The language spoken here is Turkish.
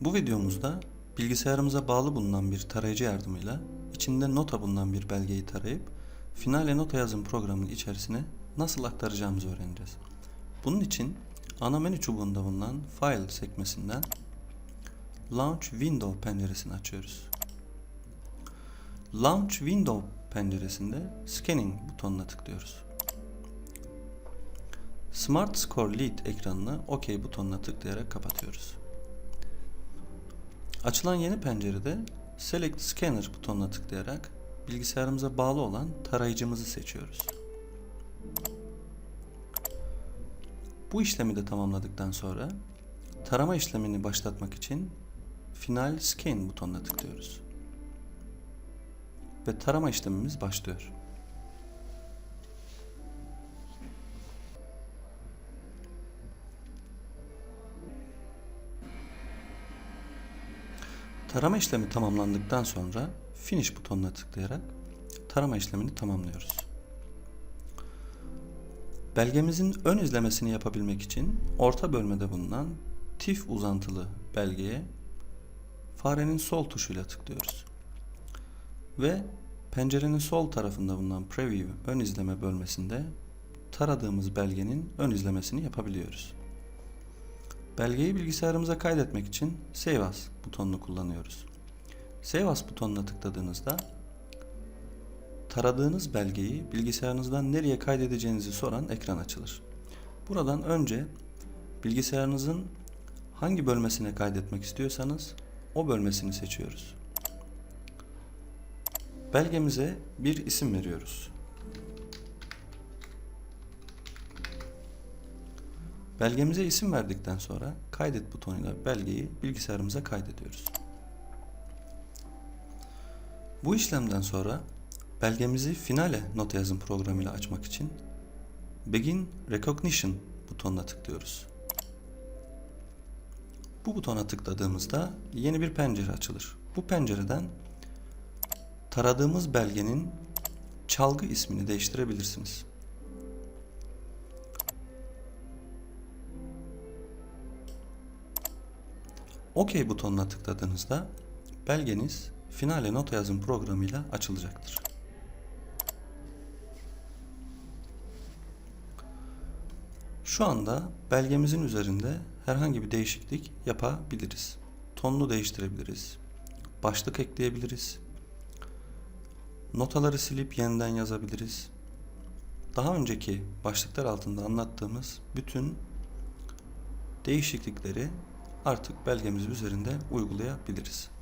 Bu videomuzda bilgisayarımıza bağlı bulunan bir tarayıcı yardımıyla içinde nota bulunan bir belgeyi tarayıp Finale Nota yazım programının içerisine nasıl aktaracağımızı öğreneceğiz. Bunun için ana menü çubuğunda bulunan File sekmesinden Launch Window penceresini açıyoruz. Launch Window penceresinde Scanning butonuna tıklıyoruz. Smart Score Lead ekranını OK butonuna tıklayarak kapatıyoruz. Açılan yeni pencerede Select Scanner butonuna tıklayarak bilgisayarımıza bağlı olan tarayıcımızı seçiyoruz. Bu işlemi de tamamladıktan sonra tarama işlemini başlatmak için Final Scan butonuna tıklıyoruz. Ve tarama işlemimiz başlıyor. Tarama işlemi tamamlandıktan sonra Finish butonuna tıklayarak tarama işlemini tamamlıyoruz. Belgemizin ön izlemesini yapabilmek için orta bölmede bulunan TIFF uzantılı belgeye farenin sol tuşuyla tıklıyoruz. Ve pencerenin sol tarafında bulunan Preview ön izleme bölmesinde taradığımız belgenin ön izlemesini yapabiliyoruz. Belgeyi bilgisayarımıza kaydetmek için Save As butonunu kullanıyoruz. Save As butonuna tıkladığınızda taradığınız belgeyi bilgisayarınızdan nereye kaydedeceğinizi soran ekran açılır. Buradan önce bilgisayarınızın hangi bölmesine kaydetmek istiyorsanız o bölmesini seçiyoruz. Belgemize bir isim veriyoruz. Belgemize isim verdikten sonra kaydet butonuyla belgeyi bilgisayarımıza kaydediyoruz. Bu işlemden sonra belgemizi Finale nota yazım programıyla açmak için Begin Recognition butonuna tıklıyoruz. Bu butona tıkladığımızda yeni bir pencere açılır. Bu pencereden taradığımız belgenin çalgı ismini değiştirebilirsiniz. OK butonuna tıkladığınızda belgeniz Finale nota yazım programıyla açılacaktır. Şu anda belgemizin üzerinde herhangi bir değişiklik yapabiliriz. Tonunu değiştirebiliriz. Başlık ekleyebiliriz. Notaları silip yeniden yazabiliriz. Daha önceki başlıklar altında anlattığımız bütün değişiklikleri artık belgemiz üzerinde uygulayabiliriz.